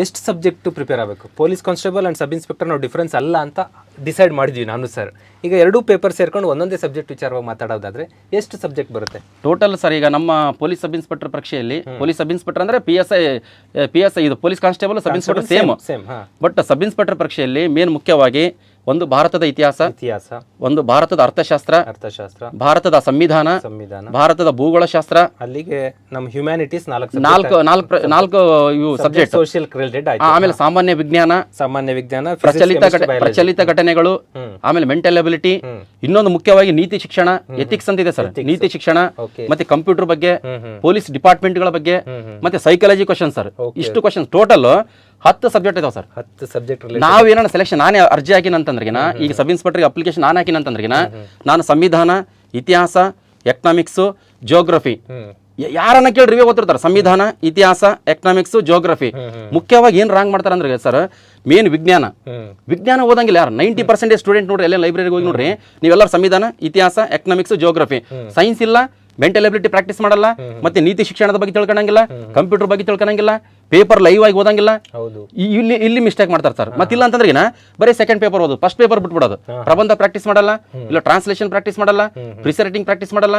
ಎಷ್ಟು subject prepare ಆಗಬೇಕು? Police constable and sub inspector ನಾವು ಡಿಫ್ರೆನ್ಸ್ ಅಲ್ಲ ಅಂತ ಡಿಸೈಡ್ ಮಾಡಿದ್ವಿ ನಾನು ಸರ್. ಈಗ ಎರಡೂ ಪೇಪರ್ ಸೇರ್ಕೊಂಡು ಒಂದೊಂದೇ ಸಬ್ಜೆಕ್ಟ್ ವಿಚಾರವಾಗಿ ಮಾತಾಡೋದಾದ್ರೆ ಎಷ್ಟು ಸಬ್ಜೆಕ್ಟ್ ಬರುತ್ತೆ? ಟೋಟಲ್ ಸರ್ ಈಗ ನಮ್ಮ ಪೊಲೀಸ್ ಸಬ್ ಇನ್ಸ್ಪೆಕ್ಟರ್ ಪರೀಕ್ಷೆಯಲ್ಲಿ ಪೊಲೀಸ್ ಸಬ್ ಇನ್ಸ್ಪೆಕ್ಟರ್ ಅಂದರೆ P S I P S I ಇದು police constable sub inspector same same but sub inspector ಪರೀಕ್ಷೆಯಲ್ಲಿ ಮೇನ್ ಮುಖ್ಯವಾಗಿ ಒಂದು ಭಾರತದ ಇತಿಹಾಸ ಇತಿಹಾಸ ಒಂದು ಭಾರತದ ಅರ್ಥಶಾಸ್ತ್ರ ಅರ್ಥಶಾಸ್ತ್ರ ಭಾರತದ ಸಂವಿಧಾನ ಸಂವಿಧಾನ. ಭಾರತದ ಭೂಗೋಳಶಾಸ್ತ್ರ ಅಲ್ಲಿಗೆ ನಮ್ಮ ಹ್ಯುಮ್ಯಾನಿಟೀಸ್ ನಾಲ್ಕು ನಾಲ್ಕು ನಾಲ್ಕು ಪ್ರ- ನಾಲ್ಕು ಇವು ಸಬ್ಜೆಕ್ಟ್ ಸೋಷಿಯಲ್ ರಿಲೇಟೆಡ್ ಆಮೇಲೆ ಸಾಮಾನ್ಯ ವಿಜ್ಞಾನ ಸಾಮಾನ್ಯ ವಿಜ್ಞಾನ ಪ್ರಚಲಿತ. ಪ್ರಚಲಿತ ಘಟನೆಗಳು ಆಮೇಲೆ ಮೆಂಟಲ್ ಎಬಿಲಿಟಿ ಇನ್ನೊಂದು ಮುಖ್ಯವಾಗಿ ನೀತಿ ಶಿಕ್ಷಣ ಎಥಿಕ್ಸ್ ಅಂತ ಇದೆ ಸರ್. ನೀತಿ ಶಿಕ್ಷಣ. ಮತ್ತೆ ಕಂಪ್ಯೂಟರ್ ಬಗ್ಗೆ ಪೊಲೀಸ್ ಡಿಪಾರ್ಟ್ಮೆಂಟ್ ಡಿಪಾರ್ಟ್ಮೆಂಟ್ಗಳ ಬಗ್ಗೆ ಮತ್ತೆ ಸೈಕಾಲಜಿ ಕ್ವಶನ್ ಸರ್. ಇಷ್ಟು ಕ್ವಶನ್ ಟೋಟಲ್ ಹತ್ತು ಸಬ್ಜೆಕ್ಟ್ ಇದಾವೆ ಸರ್ ಹತ್ತು ಸಬ್ಜೆಕ್ಟ್ ನಾವು ಏನಾರ ಸೆಲೆಕ್ಷನ್ ನಾನೇ ಅರ್ಜಿ ಹಾಕಿನಂತಂದ್ರಿಗಿನ ಈಗ ಸಬ್ ಇನ್ಸ್ಪೆಕ್ಟರ್ಗೆ ಅಪ್ಲಿಕೇಶನ್ ನಾನು ಹಾಕಿನಂತಂದ್ರಿಗಿನ ನಾನು ಸಂವಿಧಾನ ಇತಿಹಾಸ ಎಕನಾಮಿಕ್ಸ್ ಜಿಯೋಗ್ರಫಿ ಯಾರನ್ನ ಕೇಳಿ ರಿವ್ಯೂ ಓದ್ತಿರ್ತಾರೆ ಸಂವಿಧಾನ ಇತಿಹಾಸ ಎಕನಾಮಿಕ್ಸ್ ಜಿಯೋಗ್ರಫಿ ಮುಖ್ಯವಾಗಿ ಏನ್ ರಾಂಗ್ ಮಾಡ್ತಾರೆ ಅಂದ್ರೆ ಸರ್ ಮೇನ್ ವಿಜ್ಞಾನ. ವಿಜ್ಞಾನ ಓದಂಗಿಲ್ಲ ಯಾರು? ನೈಂಟಿ ಪರ್ಸೆಂಟೇಜ್ ಸ್ಟೂಡೆಂಟ್ ನೋಡ್ರಿ ಎಲ್ಲ ಲೈಬ್ರರಿಗೆ ಹೋಗಿ ನೋಡ್ರಿ ನೀವೆಲ್ಲರೂ ಸಂವಿಧಾನ ಇತಿಹಾಸ ಎಕನಾಮಿಕ್ಸ್ ಜಿಯೋಗ್ರಫಿ ಸೈನ್ಸ್ ಇಲ್ಲ ಮೆಂಟಲ್ ಎಬಿಲಿಟಿ ಪ್ರಾಕ್ಟೀಸ್ ಮಾಡಲ್ಲ ಮತ್ತೆ ನೀತಿ ಶಿಕ್ಷಣದ ಬಗ್ಗೆ ತಿಳ್ಕೊಳಂಗಿಲ್ಲ ಕಂಪ್ಯೂಟರ್ ಬಗ್ಗೆ ತಿಳ್ಕೊಳಂಗಿಲ್ಲ ಪೇಪರ್ ಲೈವ್ ಆಗಿ ಓದಂಗಿಲ್ಲ. ಇಲ್ಲಿ ಇಲ್ಲಿ ಮಿಸ್ಟೇಕ್ ಮಾಡ್ತಾರೆ ಸರ್ ಮತ್ತಿಲ್ಲ ಅಂತಂದ್ರೆ ಏನ? ಬರೀ ಸೆಕೆಂಡ್ ಪೇಪರ್ ಓದು ಫಸ್ಟ್ ಪೇಪರ್ ಬಿಟ್ಬಿಡೋದು. ಪ್ರಬಂಧ ಪ್ರಾಕ್ಟೀಸ್ ಮಾಡಲ್ಲ ಇಲ್ಲ ಟ್ರಾನ್ಸ್ಲೇಷನ್ ಪ್ರಾಕ್ಟೀಸ್ ಮಾಡಲ್ಲ ಪ್ರಿಸೈಟಿಂಗ್ ಪ್ರಾಕ್ಟೀಸ್ ಮಾಡಲ್ಲ.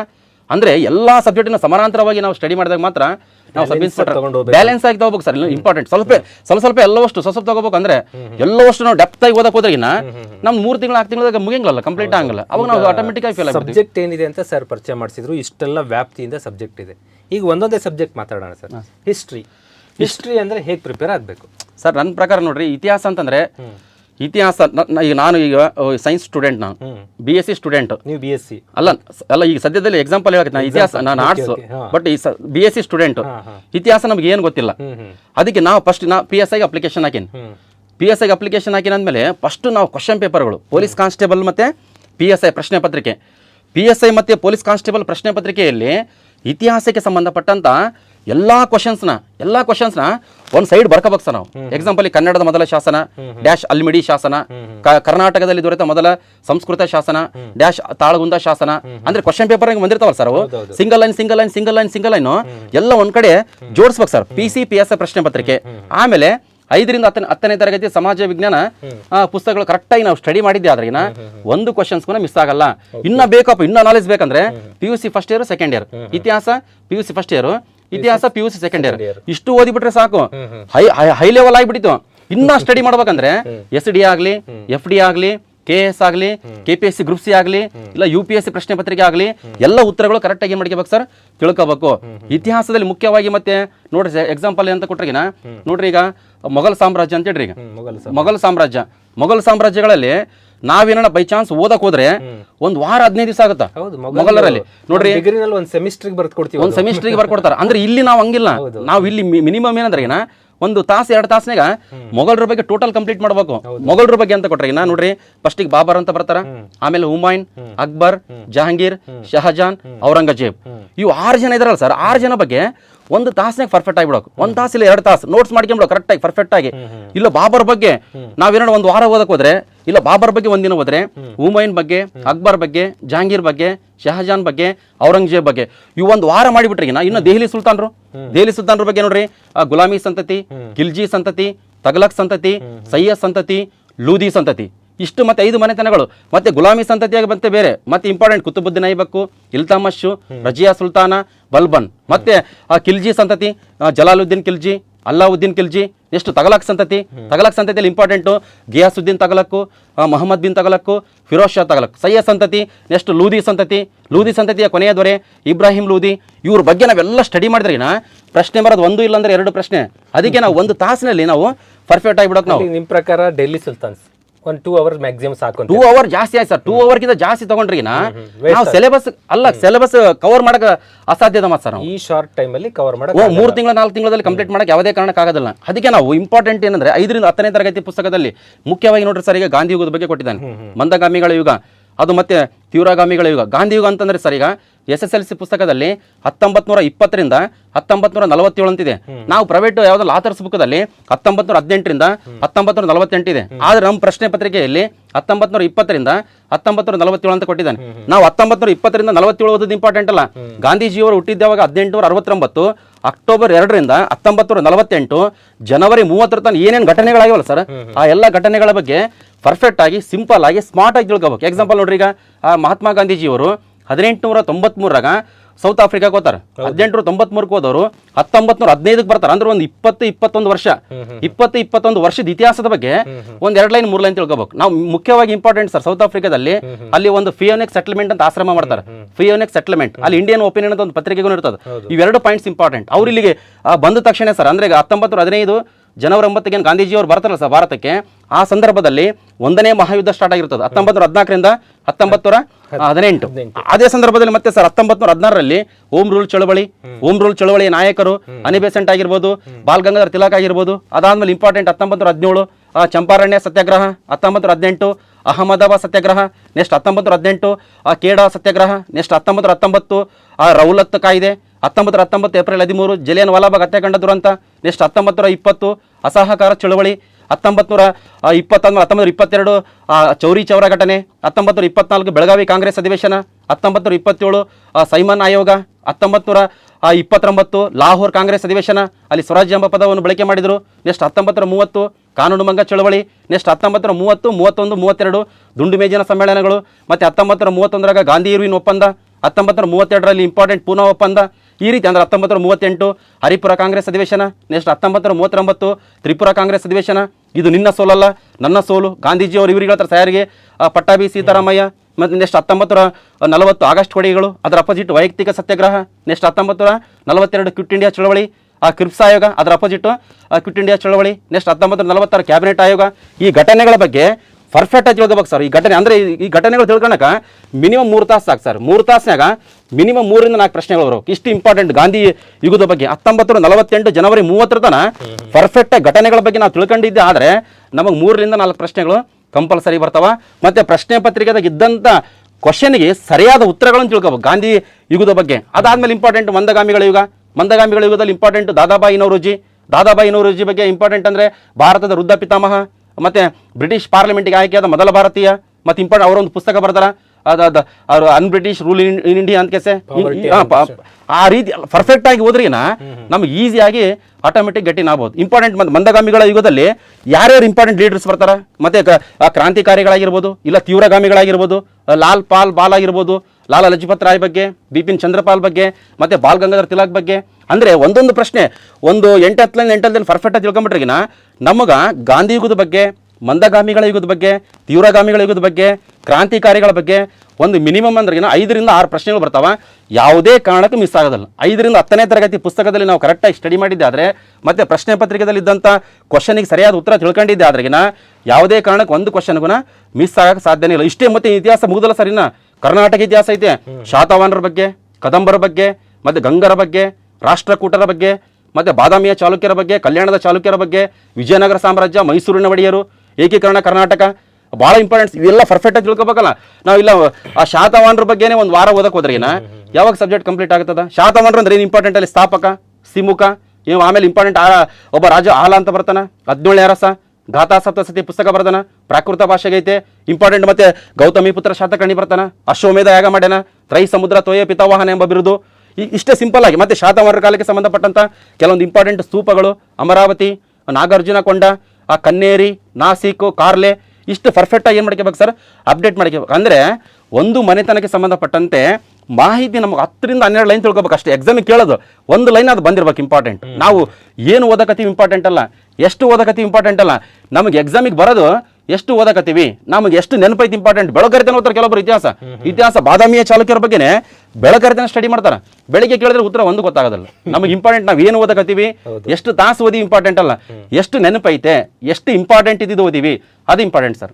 ಅಂದ್ರೆ ಎಲ್ಲಾ ಸಬ್ಜೆಕ್ಟಿನ ಸಮಾನಾಂತರವಾಗಿ ನಾವು ಸ್ಟಡಿ ಮಾಡಿದಾಗ ಮಾತ್ರ ನಾವು ಸಬ್ ಇನ್ಸ್ಪೆಕ್ಟರ್. ಬ್ಯಾಲೆನ್ಸ್ ಆಗಿ ತಗೋಬೇಕು ಸರ್. ಇಂಪಾರ್ಟೆಂಟ್ ಸ್ವಲ್ಪ ಸ್ವಲ್ಪ ಸ್ವಲ್ಪ ಎಲ್ಲವಷ್ಟು ಸ್ವಲ್ಪ ಸ್ವಲ್ಪ ತಗೋಬೇಕು ಅಂದ್ರೆ ಎಲ್ಲವಷ್ಟು ನಾವು ಡೆಪ್ತ್ ಆಗಿ ಓದಕ್ ಹೋದ್ರಿಗಿನ ನಮ್ ಮೂರು ತಿಂಗಳು ನಾಲ್ಕು ತಿಂಗಳಾಗ ಮುಗಿಯಂಗಿಲ್ಲ ಕಂಪ್ಲೀಟ್ ಆಗಲ್ಲ ಅವಾಗ ನಾವು ಆಟೋಮೆಟಿಕ್ ಆಗಿ ಫೇಲ್ ಸಬ್ಜೆಕ್ಟ್ ಏನಿದೆ ಅಂತ ಸರ್ ಪರಿಚಯ ಮಾಡಿಸಿದ್ರು. ಇಷ್ಟೆಲ್ಲ ವ್ಯಾಪ್ತಿಯಿಂದ ಸಬ್ಜೆಕ್ಟ್ ಇದೆ. ಈಗ ಒಂದೊಂದೇ ಸಬ್ಜೆಕ್ಟ್ ಮಾತಾಡೋಣ ಸರ್ ಹಿಸ್ಟ್ರಿ ಹಿಸ್ಟ್ರಿ ಅಂದ್ರೆ ಹೇಗೆ ಪ್ರಿಪೇರ್ ಆಗಬೇಕು? ಸರ್ ನನ್ನ ಪ್ರಕಾರ ನೋಡ್ರಿ ಇತಿಹಾಸ ಅಂತಂದ್ರೆ ಇತಿಹಾಸ ಈಗ ನಾನು ಈಗ ಸೈನ್ಸ್ ಸ್ಟೂಡೆಂಟ್ ನಾನು. ಬಿ ಎಸ್ ಸಿ ಸ್ಟೂಡೆಂಟ್ ನೀವು ಬಿ ಎಸ್ ಸಿ ಅಲ್ಲ ಅಲ್ಲ ಈಗ ಸದ್ಯದಲ್ಲಿ ಎಕ್ಸಾಂಪಲ್ ಹೇಳಕ್ಕೆ ನಾನು ಇತಿಹಾಸ ನಾನು ಆರ್ಟ್ಸ್ ಬಟ್ ಈ ಬಿ ಎಸ್ ಸಿ ಸ್ಟೂಡೆಂಟ್. ಇತಿಹಾಸ ನಮ್ಗೆ ಏನು ಗೊತ್ತಿಲ್ಲ. ಅದಕ್ಕೆ ನಾವು ಫಸ್ಟ್ ನಾ ಪಿ ಎಸ್ ಐಗೆ ಅಪ್ಲಿಕೇಶನ್ ಹಾಕೀನಿ. ಪಿ ಎಸ್ ಐಗೆ ಅಪ್ಲಿಕೇಶನ್ ಹಾಕಿನಂದ್ಮೇಲೆ ಫಸ್ಟ್ ನಾವು ಕ್ವಶನ್ ಪೇಪರ್ಗಳು ಪೊಲೀಸ್ ಕಾನ್ಸ್ಟೇಬಲ್ ಮತ್ತೆ ಪಿ ಎಸ್ ಐ ಪ್ರಶ್ನೆ ಪತ್ರಿಕೆ. ಪಿ ಎಸ್ ಐ ಮತ್ತೆ ಪೊಲೀಸ್ ಕಾನ್ಸ್ಟೇಬಲ್ ಪ್ರಶ್ನೆ ಪತ್ರಿಕೆಯಲ್ಲಿ ಇತಿಹಾಸಕ್ಕೆ ಸಂಬಂಧಪಟ್ಟಂತ ಎಲ್ಲಾ ಕ್ವಶನ್ಸ್ನ ಎಲ್ಲಾ ಕ್ವಶನ್ಸ್ನ ಒಂದು ಸೈಡ್ ಬರ್ಕೋಬೇಕು ಸರ್ ನಾವು. ಎಕ್ಸಾಂಪಲ್ ಕನ್ನಡದ ಮೊದಲ ಶಾಸನ ಡ್ಯಾಶ್ ಅಲ್ಮಿಡಿ ಶಾಸನ ಕರ್ನಾಟಕದಲ್ಲಿ ದೊರೆತ ಮೊದಲ ಸಂಸ್ಕೃತ ಶಾಸನ ಡ್ಯಾಶ್ ತಾಳಗುಂದ ಶಾಸನ. ಅಂದ್ರೆ question paper ಬಂದಿರ್ತಾವಲ್ಲ sir single line single line single line single line ಎಲ್ಲ ಒಂದ್ ಕಡೆ ಜೋಡಿಸ್ಬೇಕು sir. P C P S ಪ್ರಶ್ನೆ ಪತ್ರಿಕೆ. ಆಮೇಲೆ ಐದರಿಂದ ಹತ್ತನೇ ಹತ್ತನೇ ತರಗತಿ ಸಮಾಜ ವಿಜ್ಞಾನ ಪುಸ್ತಕಗಳು ಕರೆಕ್ಟಾಗಿ ನಾವು ಸ್ಟಡಿ ಮಾಡಿದ್ದೆ ಆದ್ರೆ ಒಂದು ಕ್ವಶನ್ಸ್ ಮಿಸ್ ಆಗಲ್ಲ. ಇನ್ನ ಬೇಕಪ್ಪ ಇನ್ನ ನಾಲೆಜ್ ಬೇಕಂದ್ರೆ P U C first year second year ಇತಿಹಾಸ P U C first year ಇತಿಹಾಸ P U C second year ಇಷ್ಟು ಓದಿಬಿಟ್ರೆ ಸಾಕು. ಹೈ ಹೈ ಲೆವೆಲ್ ಆಗಿಬಿಟ್ಟಿತ್ತು. ಇನ್ನ ಸ್ಟಡಿ ಮಾಡ್ಬೇಕಂದ್ರೆ ಎಸ್ ಡಿ ಆಗ್ಲಿ ಎಫ್ ಡಿ ಆಗ್ಲಿ ಕೆ ಎಸ್ ಆಗಲಿ K P S C group C ಆಗಲಿ ಇಲ್ಲ ಯು ಪಿ ಎಸ್ ಸಿ ಪ್ರಶ್ನೆ ಪತ್ರಿಕೆ ಆಗಲಿ ಎಲ್ಲ ಉತ್ತರಗಳು ಕರೆಕ್ಟ್ ಆಗಿ ಮಾಡ್ಕೋಬೇಕು ಸರ್ ತಿಳ್ಕೋಬೇಕು. ಇತಿಹಾಸದಲ್ಲಿ ಮುಖ್ಯವಾಗಿ ಮತ್ತೆ ನೋಡ್ರಿ ಎಕ್ಸಾಂಪಲ್ ಅಂತ ಕೊಟ್ರಿಗಿನ? ನೋಡ್ರಿ ಈಗ ಮೊಘಲ್ ಸಾಮ್ರಾಜ್ಯ ಅಂತ ಹೇಳ್ರಿ ಈಗ. ಮೊಘಲ್ ಸಾಮ್ರಾಜ್ಯ. ಮೊಘಲ್ ಸಾಮ್ರಾಜ್ಯಗಳಲ್ಲಿ ನಾವೇನ ಬೈ ಚಾನ್ಸ್ ಓದಕ್ ಹೋದ್ರೆ ಒಂದ್ ವಾರ ಹದಿನೈದು ದಿವಸ ಆಗುತ್ತಾ? ಮೊಘಲರಲ್ಲಿ. ನೋಡ್ರಿ. ಒಂದ್ ಸೆಮಿಸ್ಟ್ರಿಗೆ ಬರ್ದು ಕೊಡ್ತೀವಿ ಒಂದ್ ಸೆಮಿಸ್ಟ್ರಿಗೆ ಬರ್ಕೊಡ್ತಾರೆ. ಅಂದ್ರೆ ಇಲ್ಲಿ ನಾವ್ ಹಂಗಿಲ್ಲ. ನಾವ್ ಇಲ್ಲಿ ಮಿನಿಮಮ್ ಏನಂದ್ರೆ ಏನ ಒಂದು ತಾಸು ಎರಡು ತಾಸ್ನಾಗ ಮೊಘಲರ ಬಗ್ಗೆ ಟೋಟಲ್ ಕಂಪ್ಲೀಟ್ ಮಾಡ್ಬೇಕು. ಮೊಘಲರ ಬಗ್ಗೆ ಅಂತ ಕೊಟ್ರೆ ನಾ ನೋಡ್ರಿ ಫಸ್ಟಿಗೆ ಬಾಬರ್ ಅಂತ ಬರ್ತಾರ ಆಮೇಲೆ ಹುಮಾಯಿನ್ ಅಕ್ಬರ್ ಜಹಾಂಗೀರ್ ಶಹಜಾನ್ ಔರಂಗಜೇಬ್. ಇವು ಆರು ಜನ ಇದಾರಲ್ಲ ಸರ್. ಆರು ಜನ ಬಗ್ಗೆ ಒಂದು ತಾಸಿನಾಗ ಪರ್ಫೆಕ್ಟ್ ಆಗಿಬಿಡೋಕು ಒಂದು ತಾಸು ಇಲ್ಲ ಎರಡು ತಾಸು. ನೋಟ್ಸ್ ಮಾಡ್ಕೊಂಬಿಡೋ ಕರೆಕ್ಟ್ ಆಗಿ ಪರ್ಫೆಕ್ಟ್ ಆಗಿ. ಇಲ್ಲ ಬಾಬರ್ ಬಗ್ಗೆ ನಾವೇನೋ ಒಂದು ವಾರ ಓದಕ್ಕೆ ಹೋದ್ರೆ ಇಲ್ಲ ಬಾಬರ್ ಬಗ್ಗೆ ಒಂದಿನ ಹೋದ್ರೆ ಹುಮಾಯೂನ್ ಬಗ್ಗೆ ಅಕ್ಬರ್ ಬಗ್ಗೆ ಜಹಾಂಗೀರ್ ಬಗ್ಗೆ ಶಹಜಾನ್ ಬಗ್ಗೆ ಔರಂಗಜೇಬ್ ಬಗ್ಗೆ ಇವು ಒಂದು ವಾರ ಮಾಡಿಬಿಟ್ರಿ ನಾ ಇನ್ನು ದೆಹಲಿ ಸುಲ್ತಾನರು. ದೆಹಲಿ ಸುಲ್ತಾನ್ರ ಬಗ್ಗೆ ನೋಡ್ರಿ ಆ ಗುಲಾಮಿ ಸಂತತಿ ಗಿಲ್ಜಿ ಸಂತತಿ ತಗಲಕ್ ಸಂತತಿ ಸಯ್ಯದ್ ಸಂತತಿ ಲೂದಿ ಸಂತತಿ. ಇಷ್ಟು ಮತ್ತೆ ಐದು ಮನೆತನಗಳು. ಮತ್ತೆ ಗುಲಾಮಿ ಸಂತತಿಯಾಗಿ ಬಂತೆ ಬೇರೆ. ಮತ್ತೆ ಇಂಪಾರ್ಟೆಂಟ್ ಕುತುಬುದ್ದಿನ ಐಬಕ್ಕು ಇಲ್ತಾಮಶು ರಜಿಯಾ ಸುಲ್ತಾನ ಬಲ್ಬನ್. ಮತ್ತೆ ಆ ಕಿಲ್ಜಿ ಸಂತತಿ ಜಲಾಲುದ್ದೀನ್ ಕಿಲ್ಜಿ ಅಲ್ಲಾವುದ್ದೀನ್ ಕಿಲ್ಜಿ ಎಷ್ಟು ತಗಲಕ್ ಸಂತತಿ. ತಗಲಕ್ ಸಂತತಿಯಲ್ಲಿ ಇಂಪಾರ್ಟೆಂಟು ಗಿಯಾಸುದ್ದೀನ್ ತಗಲಕ್ಕು ಮೊಹಮ್ಮದ್ ಬಿನ್ ತಗಲಕ್ಕು ಫಿರೋಜ್ ಶಾ ತಗಲಕ್ ಸಯ್ಯದ್ ಸಂತತಿ ನೆಕ್ಸ್ಟ್ ಲೂದಿ ಸಂತತಿ. ಲೂದಿ ಸಂತತಿಯ ಕೊನೆಯ ದೊರೆ ಇಬ್ರಾಹಿಂ ಲೂದಿ. ಇವ್ರ ಬಗ್ಗೆ ನಾವೆಲ್ಲ ಸ್ಟಡಿ ಮಾಡಿದ್ರಿನ ಪ್ರಶ್ನೆ ಬರೋದು ಒಂದು ಇಲ್ಲಾಂದ್ರೆ ಎರಡು ಪ್ರಶ್ನೆ. ಅದಕ್ಕೆ ನಾವು ಒಂದು ತಾಸಿನಲ್ಲಿ ನಾವು ಪರ್ಫೆಕ್ಟ್ ಆಗಿಬಿಡೋಕೆ ನಾವು. ನಿಮ್ಮ ಪ್ರಕಾರ ಡೆಲ್ಲಿ ಸುಲ್ತಾನ್ಸ್. ಒಂದು ಟೂ ಅವರ್ಸ್ ಮ್ಯಾಕ್ಸಿಮಮ್ ಸಾಕು ಟೂ ಅವರ್ ಜಾಸ್ತಿ ಆಯ್ತು ಸರ್ ಟೂ ಅವರ್ಗಿಂತ ಜಾಸ್ತಿ ತಗೊಂಡ್ರಿ ನಾವು ಸಿಲೆಬಸ್ ಅಲ್ಲ ಸಿಲೆಬಸ್ ಕವರ್ ಮಾಡಕ್ ಅಸಾಧ್ಯದ ಮಾತು ಸರ್ ನಾವು. ಈ ಶಾರ್ಟ್ ಟೈಮಲ್ಲಿ ಕವರ್ ಮಾಡಕ್ ಓ ಮೂರು ತಿಂಗಳ ನಾಲ್ಕು ತಿಂಗಳಲ್ಲಿ ಕಂಪ್ಲೀಟ್ ಮಾಡಕ್ಕೆ ಯಾವುದೇ ಕಾರಣಕ್ಕೆ ಆಗೋದಿಲ್ಲ. ಅದಕ್ಕೆ ನಾವು ಇಂಪಾರ್ಟೆಂಟ್ ಏನಂದ್ರೆ ಐದರಿಂದ ಹತ್ತನೇ ತರಗತಿ ಪುಸ್ತಕದಲ್ಲಿ ಮುಖ್ಯವಾಗಿ ನೋಡ್ರಿ ಸರ್ ಈಗ ಗಾಂಧಿ ಯುಗದ ಬಗ್ಗೆ ಕೊಟ್ಟಿದ್ದಾನೆ. ಮಂದಗಾಮಿಗಳ ಯುಗ ಅದು ಮತ್ತೆ ತೀವ್ರಗಾಮಿಗಳ ಯುಗ. ಗಾಂಧಿ ಯುಗ ಅಂತಂದ್ರೆ ಸರ್ ಈಗ ಎಸ್ ಎಸ್ ಎಲ್ ಸಿ ಪುಸ್ತಕದಲ್ಲಿ ಹತ್ತೊಂಬತ್ ನೂರ ಇಪ್ಪತ್ತರಿಂದ ಹತ್ತೊಂಬತ್ ನೂರ ನಲವತ್ತೇಳು ಅಂತಿದೆ ನಾವು ಪ್ರೈವೇಟ್ ಯಾವ್ದೋ ಆಥರ್ಸ್ ಬುಕ್ದಲ್ಲಿ ಹತ್ತೊಂಬತ್ ನೂರ ಹದಿನೆಂಟರಿಂದ ಹತ್ತೊಂಬತ್ ನೂರ ನಲವತ್ತೆಂಟಿದೆ ಆದ್ರೆ ನಮ್ಮ ಪ್ರಶ್ನೆ ಪತ್ರಿಕೆಯಲ್ಲಿ ಹತ್ತೊಂಬತ್ ನೂರ ಇಪ್ಪತ್ತರಿಂದ ಹತ್ತೊಂಬತ್ತು ನೂರ ನಲವತ್ತೇಳು ಅಂತ ಕೊಟ್ಟಿದ್ದಾನೆ ನಾವು ಹತ್ತೊಂಬತ್ ನೂರ ಇಪ್ಪತ್ತರಿಂದ ನಲವತ್ತೇಳು ಓದೋದು ಇಂಪಾರ್ಟೆಂಟ್ ಅಲ್ಲ. ಗಾಂಧೀಜಿಯವರು ಹುಟ್ಟಿದ್ದಾವಾಗ ಹದಿನೆಂಟುನೂರ ಅರವತ್ತೊಂಬತ್ತು ಅಕ್ಟೋಬರ್ ಎರಡರಿಂದ ಹತ್ತೊಂಬತ್ತು ನೂರ ನಲವತ್ತೆಂಟು ಜನವರಿ ಮೂವತ್ತರ ತನಕ ಏನೇನು ಘಟನೆಗಳಾಗಿವಲ್ಲ ಸರ್? ಆ ಎಲ್ಲ ಘಟನೆಗಳ ಬಗ್ಗೆ ಪರ್ಫೆಕ್ಟ್ ಆಗಿ ಸಿಂಪಲ್ ಆಗಿ ಸ್ಮಾರ್ಟ್ ಆಗಿ ತಿಳ್ಕೋಬೇಕು. ಎಕ್ಸಾಂಪಲ್ ನೋಡ್ರಿ ಈಗ ಮಹಾತ್ಮ ಗಾಂಧೀಜಿಯವರು ಹದಿನೆಂಟುನೂರ ತೊಂಬತ್ಮೂರಾಗ ಸೌತ್ ಆಫ್ರಿಕಾಗೆ ಹೋತಾರೆ ಹದಿನೆಂಟುನೂರ ತೊಂಬತ್ಮೂರಕ್ಕೆ ಹೋದವರು ಹತ್ತೊಂಬತ್ ನೂರ ಹದಿನೈದಕ್ಕೆ ಬರ್ತಾರೆ. ಅಂದ್ರೆ ಒಂದು ಇಪ್ಪತ್ತು ಇಪ್ಪತ್ತೊಂದು ವರ್ಷ. ಇಪ್ಪತ್ತು ಇಪ್ಪತ್ತೊಂದು ವರ್ಷದ ಇತಿಹಾಸದ ಬಗ್ಗೆ ಒಂದ್ ಎರಡು ಲೈನ್ ಮೂರು ಲೈನ್ ತಿಳ್ಕೊಬೇಕು. ನಾವು ಮುಖ್ಯವಾಗಿ ಇಂಪಾರ್ಟೆಂಟ್ ಸರ್ ಸೌತ್ ಆಫ್ರಿಕಾದಲ್ಲಿ ಅಲ್ಲಿ ಒಂದು ಫಿಯೋನೆಕ್ ಸೆಟಲ್ಮೆಂಟ್ ಅಂತ ಆಶ್ರಮ ಮಾಡ್ತಾರೆ. ಫಿಯೋನೆಕ್ ಸೆಟಲ್ಮೆಂಟ್ ಅಲ್ಲಿ ಇಂಡಿಯನ್ ಒಪಿನಿಯನ್ ಅಂತ ಒಂದು ಪತ್ರಿಕೆಗೂ ಇರ್ತದೆ. ಇವೆರಡು ಪಾಯಿಂಟ್ಸ್ ಇಂಪಾರ್ಟೆಂಟ್ ಅವ್ರು ಇಲ್ಲಿಗೆ ಬಂದ ತಕ್ಷಣ ಸರ್ ಅಂದ್ರೆ ಹತ್ತೊಂಬತ್ತು ಹದಿನೈದು ಜನವರಿ ಒಂಬತ್ತಿಗೆ ಗಾಂಧೀಜಿಯವರು ಬರ್ತಾರಲ್ಲ ಸರ್ ಭಾರತಕ್ಕೆ. ಆ ಸಂದರ್ಭದಲ್ಲಿ ಒಂದನೇ ಮಹಾಯುದ್ಧ ಸ್ಟಾರ್ಟ್ ಆಗಿರ್ತದೆ ಹತ್ತೊಂಬತ್ತು ನೂರ ಹದಿನಾಲ್ಕರಿಂದ ಹತ್ತೊಂಬತ್ತು ನೂರ ಹದಿನೆಂಟು. ಅದೇ ಸಂದರ್ಭದಲ್ಲಿ ಮತ್ತೆ ಸರ್ ಹತ್ತೊಂಬತ್ತು ನೂರ ಹದಿನಾರರಲ್ಲಿ ಓಂ ರೂಲ್ ಚಳವಳಿ ಓಂ ರೂಲ್ ಚಳವಳಿ ನಾಯಕರು ಅನಿಬೆಸೆಂಟ್ ಆಗಿರ್ಬೋದು ಬಾಲ್ ಗಂಗಾಧರ್ ತಿಲಕ್ ಆಗಿರ್ಬೋದು ಅದಾದ್ಮೇಲೆ ಇಂಪಾರ್ಟೆಂಟ್ ಹತ್ತೊಂಬತ್ತು ನೂರ ಹದಿನೇಳು ಚಂಪಾರಣ್ಯ ಸತ್ಯಾಗ್ರಹ, ಹತ್ತೊಂಬತ್ತು ಹದಿನೆಂಟು, ಅಹಮದಾಬಾದ್ ಸತ್ಯಾಗ್ರಹ, ನೆಕ್ಸ್ಟ್ ಹತ್ತೊಂಬತ್ತು ಹದಿನೆಂಟು ಕೇಡಾ ಸತ್ಯಾಗ್ರಹ, ನೆಕ್ಸ್ಟ್ ಹತ್ತೊಂಬತ್ತು ಹತ್ತೊಂಬತ್ತು, ಆ ರೌಲತ್ ಕಾಯ್ದೆ, ಹತ್ತೊಂಬತ್ತು ಹತ್ತೊಂಬತ್ತು ಏಪ್ರಿಲ್ ಹದಿಮೂರು, ಜಲಿಯನ್ ವಾಲಾಬಾಗ್ ಹತ್ಯಾಕಾಂಡ ದುರಂತ, ನೆಕ್ಸ್ಟ್ ಹತ್ತೊಂಬತ್ತು ಇಪ್ಪತ್ತು, ಅಸಹಕಾರ ಚಳುವಳಿ ಹತ್ತೊಂಬತ್ತು ನೂರ ಇಪ್ಪತ್ತೊಂದು ಹತ್ತೊಂಬತ್ತು ಇಪ್ಪತ್ತೆರಡು ಚೌರಿ ಚೌರ ಘಟನೆ ಹತ್ತೊಂಬತ್ತು ನೂರ ಇಪ್ಪತ್ನಾಲ್ಕು ಬೆಳಗಾವಿ ಕಾಂಗ್ರೆಸ್ ಅಧಿವೇಶನ ಹತ್ತೊಂಬತ್ತು ನೂರ ಇಪ್ಪತ್ತೇಳು ಸೈಮನ್ ಆಯೋಗ ಹತ್ತೊಂಬತ್ತು ನೂರ ಇಪ್ಪತ್ತೊಂಬತ್ತು, ಲಾಹೋರ್ ಕಾಂಗ್ರೆಸ್ ಅಧಿವೇಶನ, ಅಲ್ಲಿ ಸ್ವರಾಜ್ಯ ಎಂಬ ಪದವನ್ನು ಬಳಕೆ ಮಾಡಿದರು, ನೆಕ್ಸ್ಟ್ ಹತ್ತೊಂಬತ್ತು ನೂರ ಮೂವತ್ತು ಕಾನೂನು ಭಂಗ ಚಳವಳಿ ನೆಕ್ಸ್ಟ್ ಹತ್ತೊಂಬತ್ತರ ಮೂವತ್ತು ಮೂವತ್ತೊಂದು ಮೂವತ್ತೆರಡು ದುಂಡು ಮೇಜಿನ ಸಮ್ಮೇಳನಗಳು ಮತ್ತು ಹತ್ತೊಂಬತ್ತರ ಮೂವತ್ತೊಂದರಾಗ ಗಾಂಧಿ ಇರುವಿನ ಒಪ್ಪಂದ ಹತ್ತೊಂಬತ್ತರ ಮೂವತ್ತೆರಡರಲ್ಲಿ ಇಂಪಾರ್ಟೆಂಟ್ ಪೂನಾ ಒಪ್ಪಂದ ಈ ರೀತಿ ಅಂದ್ರೆ ಹತ್ತೊಂಬತ್ತರ ಮೂವತ್ತೆಂಟು ಹರಿಪುರ ಕಾಂಗ್ರೆಸ್ ಅಧಿವೇಶನ ನೆಕ್ಸ್ಟ್ ಹತ್ತೊಂಬತ್ತರ ಮೂವತ್ತೊಂಬತ್ತು ತ್ರಿಪುರ ಕಾಂಗ್ರೆಸ್ ಅಧಿವೇಶನ ಇದು ನಿನ್ನ ಸೋಲಲ್ಲ ನನ್ನ ಸೋಲು ಗಾಂಧೀಜಿಯವರು ಇವರಿಗೆ ಹತ್ರ ತಯಾರಿಗೆ ಆ, ಪಟ್ಟಾಭಿ ಸೀತಾರಾಮಯ್ಯ ಮತ್ತು ನೆಕ್ಸ್ಟ್ ಹತ್ತೊಂಬತ್ತರ ನಲವತ್ತು ಆಗಸ್ಟ್ ಕೊಡಿಗಳು ಅದರ ಅಪೋಸಿಟ್ ವೈಯಕ್ತಿಕ ಸತ್ಯಾಗ್ರಹ ನೆಕ್ಸ್ಟ್ ಹತ್ತೊಂಬತ್ತರ ನಲವತ್ತೆರಡು ಕ್ವಿಟ್ ಇಂಡಿಯಾ ಚಳವಳಿ ಆ ಕ್ರಿಪ್ಸ್ ಆಯೋಗ, ಅದರ ಅಪೋಸಿಟ್ ಕ್ವಿಟ್ ಇಂಡಿಯಾ ಚಳವಳಿ ನೆಕ್ಸ್ಟ್ ಹತ್ತೊಂಬತ್ತು ನಲವತ್ತಾರು ಕ್ಯಾಬಿನೆಟ್ ಆಯೋಗ, ಈ ಘಟನೆಗಳ ಬಗ್ಗೆ ಪರ್ಫೆಕ್ಟ್ ಆಗಿ ತಿಳ್ಕೊಬೇಕು ಸರ್ ಈ ಘಟನೆ, ಅಂದರೆ ಈ- ಘಟನೆಗಳು ತಿಳ್ಕೊಳಕ ಮಿನಿಮಮ್ ಮೂರು ತಾಸು ಸಾಕು ಸರ್ ಮೂರು ತಾಸಿನಾಗ ಮಿನಿಮಮ್ ಮೂರಿಂದ ನಾಲ್ಕು ಪ್ರಶ್ನೆಗಳು ಬರಬೇಕು ಇಷ್ಟು ಇಂಪಾರ್ಟೆಂಟ್ ಗಾಂಧಿ ಯುಗದ ಬಗ್ಗೆ ಹತ್ತೊಂಬತ್ತು ನಲವತ್ತೆಂಟು ಜನವರಿ ಮೂವತ್ತರ ತನ ಪರ್ಫೆಕ್ಟ್ ಘಟನೆಗಳ ಬಗ್ಗೆ ನಾವು ತಿಳ್ಕೊಂಡಿದ್ದೆ. ಆದರೆ ನಮಗೆ ಮೂರರಿಂದ ನಾಲ್ಕು ಪ್ರಶ್ನೆಗಳು ಕಂಪಲ್ಸರಿ ಬರ್ತಾವೆ. ಮತ್ತು ಪ್ರಶ್ನೆ ಪತ್ರಿಕೆದಾಗ ಇದ್ದಂಥ ಕ್ವಶನ್ಗೆ ಸರಿಯಾದ ಉತ್ತರಗಳನ್ನು ತಿಳ್ಕೊಬೇಕು ಗಾಂಧಿ ಯುಗದ ಬಗ್ಗೆ. ಅದಾದಮೇಲೆ ಇಂಪಾರ್ಟೆಂಟ್ ಮಂದಗಾಮಿಗಳ ಯುಗ. ಮಂದಗಾಮಿಗಳ ಯುಗದಲ್ಲಿ ಇಂಪಾರ್ಟೆಂಟ್ ದಾದಾಬಾಯಿ ನವರೋಜಿ. ದಾದಾಬಾಯಿ ನವರೋಜಿ ಬಗ್ಗೆ ಇಂಪಾರ್ಟೆಂಟ್ ಅಂದ್ರೆ ಭಾರತದ ವೃದ್ಧ ಪಿತಾಮಹ ಮತ್ತೆ ಬ್ರಿಟಿಷ್ ಪಾರ್ಲಿಮೆಂಟ್ಗೆ ಆಯ್ಕೆಯಾದ ಮೊದಲ ಭಾರತೀಯ ಮತ್ತು ಇಂಪಾರ್ಟೆಂಟ್ ಅವರೊಂದು ಪುಸ್ತಕ ಬರ್ತಾರ ಅದಾದ ಅವರು un British rule in in India ಅಂತ ಕೆಸೆ. ಆ ರೀತಿ ಪರ್ಫೆಕ್ಟ್ ಆಗಿ ಹೋದ್ರಿನ ನಮ್ಗೆ ಈಸಿಯಾಗಿ ಆಟೋಮೆಟಿಕ್ ಗಟ್ಟಿನ ಆಗ್ಬೋದು. ಇಂಪಾರ್ಟೆಂಟ್ ಮತ್ತೆ ಮಂದಗಾಮಿಗಳ ಯುಗದಲ್ಲಿ ಯಾರ್ಯಾರು ಇಂಪಾರ್ಟೆಂಟ್ ಲೀಡರ್ಸ್ ಬರ್ತಾರ? ಮತ್ತೆ ಕ್ರಾಂತಿಕಾರಿಗಳಾಗಿರ್ಬೋದು ಇಲ್ಲ ತೀವ್ರಗಾಮಿಗಳಾಗಿರ್ಬೋದು ಲಾಲ್ ಪಾಲ್ ಬಾಲ್ ಆಗಿರ್ಬೋದು ಲಾಲಾ ಲಜಪತ್ ರಾಯ್ ಬಗ್ಗೆ, ಬಿಪಿನ್ ಚಂದ್ರಪಾಲ್ ಬಗ್ಗೆ, ಮತ್ತೆ ಬಾಲ್ ಗಂಗಾಧರ್ ತಿಲಕ್ ಬಗ್ಗೆ. ಅಂದ್ರೆ ಒಂದೊಂದು ಪ್ರಶ್ನೆ, ಒಂದು ಎಂಟು ಎಂಟಲ್ಲಿ ಪರ್ಫೆಕ್ಟ್ ಆಗಿ ತಿಳ್ಕೊಂಬಿಟ್ರಿಗಿನ ನಮಗ ಗಾಂಧಿ ಯುಗದ ಬಗ್ಗೆ, ಮಂದಗಾಮಿಗಳ ಯುಗದ ಬಗ್ಗೆ, ತೀವ್ರಗಾಮಿಗಳ ಯುಗದ ಬಗ್ಗೆ, ಕ್ರಾಂತಿಕಾರಿಗಳ ಬಗ್ಗೆ ಒಂದು ಮಿನಿಮಮ್ ಅಂದ್ರೆ ಐದರಿಂದ ಆರು ಪ್ರಶ್ನೆಗಳು ಬರ್ತಾವೆ. ಯಾವುದೇ ಕಾರಣಕ್ಕೂ ಮಿಸ್ ಆಗೋದಿಲ್ಲ. ಐದರಿಂದ ಹತ್ತನೇ ತರಗತಿ ಪುಸ್ತಕದಲ್ಲಿ ನಾವು ಕರೆಕ್ಟಾಗಿ ಸ್ಟಡಿ ಮಾಡಿದ್ದೆ ಆದರೆ, ಮತ್ತೆ ಪ್ರಶ್ನೆ ಪತ್ರಿಕೆದಲ್ಲಿ ಇದ್ದಂಥ ಕ್ವಶನಿಗೆ ಸರಿಯಾದ ಉತ್ತರ ತಿಳ್ಕೊಂಡಿದ್ದೆ ಆದ್ರಗಿನ ಯಾವುದೇ ಕಾರಣಕ್ಕೆ ಒಂದು ಕ್ವಶನ್ಗೂ ಮಿಸ್ ಆಗೋಕ್ಕೆ ಸಾಧ್ಯನೇ ಇಲ್ಲ. ಇಷ್ಟೇ ಮತ್ತೆ ಇತಿಹಾಸ ಮುಗಿದಲ್ಲ ಸರಿನಾ? ಕರ್ನಾಟಕ ಇತಿಹಾಸ ಐತೆ. ಶಾತವಾಹನರ ಬಗ್ಗೆ, ಕದಂಬರ ಬಗ್ಗೆ, ಮತ್ತೆ ಗಂಗರ ಬಗ್ಗೆ, ರಾಷ್ಟ್ರಕೂಟರ ಬಗ್ಗೆ, ಮತ್ತೆ ಬಾದಾಮಿಯ ಚಾಲುಕ್ಯರ ಬಗ್ಗೆ, ಕಲ್ಯಾಣದ ಚಾಲುಕ್ಯರ ಬಗ್ಗೆ, ವಿಜಯನಗರ ಸಾಮ್ರಾಜ್ಯ, ಮೈಸೂರಿನ ಒಡೆಯರು, ಏಕೀಕರಣ ಕರ್ನಾಟಕ ಭಾಳ ಇಂಪಾರ್ಟೆಂಟ್ಸ್ ಇವೆಲ್ಲ ಪರ್ಫೆಕ್ಟ್ ಆಗಿ ತಿಳ್ಕೊಬೇಕಲ್ಲ. ನಾವು ಇಲ್ಲ, ಆ ಶಾತವಾಹನರ ಬಗ್ಗೆನೇ ಒಂದು ವಾರ ಓದಕ್ಕೆ ಏನ? ಯಾವಾಗ ಸಬ್ಜೆಕ್ಟ್ ಕಂಪ್ಲೀಟ್ ಆಗುತ್ತದ? ಶಾತವಾಹನರು ಅಂದ್ರೆ ಏನು ಇಂಪಾರ್ಟೆಂಟ್ ಅಲ್ಲಿ? ಸ್ಥಾಪಕ ಸಿಮುಖ ಏನು ಆಮೇಲೆ ಇಂಪಾರ್ಟೆಂಟ್ ಒಬ್ಬ ರಾಜ ಆಲ ಅಂತ ಬರ್ತಾನ? ಹದಿನೇಳನೇ ಅರಸ. ಗಾಥಾ ಸಪ್ತಸತಿ ಪುಸ್ತಕ ಬರ್ತಾನ ಪ್ರಾಕೃತ ಭಾಷೆಗೆ ಐತೆ. ಇಂಪಾರ್ಟೆಂಟ್ ಮತ್ತೆ ಗೌತಮಿ ಪುತ್ರ ಶಾತಕರ್ಣಿ ಬರ್ತಾನ ಅಶ್ವಮೇಧ ಯಾಗ ಮಾಡ್ಯಾನ ತ್ರೈ ಸಮುದ್ರ ತೋಯ ಪಿತಾವಾಹನ ಎಂಬ ಬಿರುದು. ಈ ಇಷ್ಟೇ ಸಿಂಪಲ್ ಆಗಿ ಮತ್ತೆ ಶಾತವಾಹನರ ಕಾಲಕ್ಕೆ ಸಂಬಂಧಪಟ್ಟಂತ ಕೆಲವೊಂದು ಇಂಪಾರ್ಟೆಂಟ್ ಸ್ತೂಪಗಳು ಅಮರಾವತಿ ನಾಗಾರ್ಜುನ ಕೊಂಡ ಆ ಕನ್ನೇರಿ ನಾಸಿಕ್ ಕಾರ್ಲೆ ಇಷ್ಟು ಪರ್ಫೆಕ್ಟ್ ಆಗಿ ಏನು ಮಾಡ್ಕೋಬೇಕು ಸರ್ ಅಪ್ಡೇಟ್ ಮಾಡ್ಕೋಬೇಕು. ಅಂದರೆ ಒಂದು ಮನೆತನಕ್ಕೆ ಸಂಬಂಧಪಟ್ಟಂತೆ ಮಾಹಿತಿ ನಮಗೆ ಹತ್ತರಿಂದ ಹನ್ನೆರಡು ಲೈನ್ ತಿಳ್ಕೊಬೇಕು ಅಷ್ಟೇ. ಎಕ್ಸಾಮಿಗೆ ಕೇಳೋದು ಒಂದು ಲೈನ್ ಅದು ಬಂದಿರ್ಬೇಕು ಇಂಪಾರ್ಟೆಂಟ್ ನಾವು ಏನು ಓದಕತ್ತೀವಿ ಇಂಪಾರ್ಟೆಂಟ್ ಅಲ್ಲ. ಎಷ್ಟು ಓದಕತ್ತಿ ಇಂಪಾರ್ಟೆಂಟ್ ಅಲ್ಲ? ನಮಗೆ ಎಕ್ಸಾಮಿಗೆ ಬರೋದು ಎಷ್ಟು ಓದಕತ್ತೀವಿ? ನಮಗೆ ಎಷ್ಟು ನೆನಪೈತಿ ಇಂಪಾರ್ಟೆಂಟ್ ಬೆಳಗರಿತನ ಓದ್ತಾರೆ ಕೆಲವೊಬ್ಬರು ಇತಿಹಾಸ. ಇತಿಹಾಸ ಬಾದಾಮಿಯ ಚಾಲುಕ್ಯರ ಬಗ್ಗೆನೇ ಬೆಳಗರಿತನ ಸ್ಟಡಿ ಮಾಡ್ತಾರೆ. ಬೆಳಿಗ್ಗೆ ಕೇಳಿದ್ರೆ ಉತ್ತರ ಒಂದು ಗೊತ್ತಾಗೋದಿಲ್ಲ. ನಮಗೆ ಇಂಪಾರ್ಟೆಂಟ್ ನಾವು ಏನು ಓದಕತ್ತೀವಿ? ಎಷ್ಟು ತಾಸು ಓದಿ ಇಂಪಾರ್ಟೆಂಟ್ ಅಲ್ಲ? ಎಷ್ಟು ನೆನಪೈತೆ? ಎಷ್ಟು ಇಂಪಾರ್ಟೆಂಟ್ ಇದ್ದಿದ್ದು ಓದೀವಿ? ಅದು ಇಂಪಾರ್ಟೆಂಟ್ ಸರ್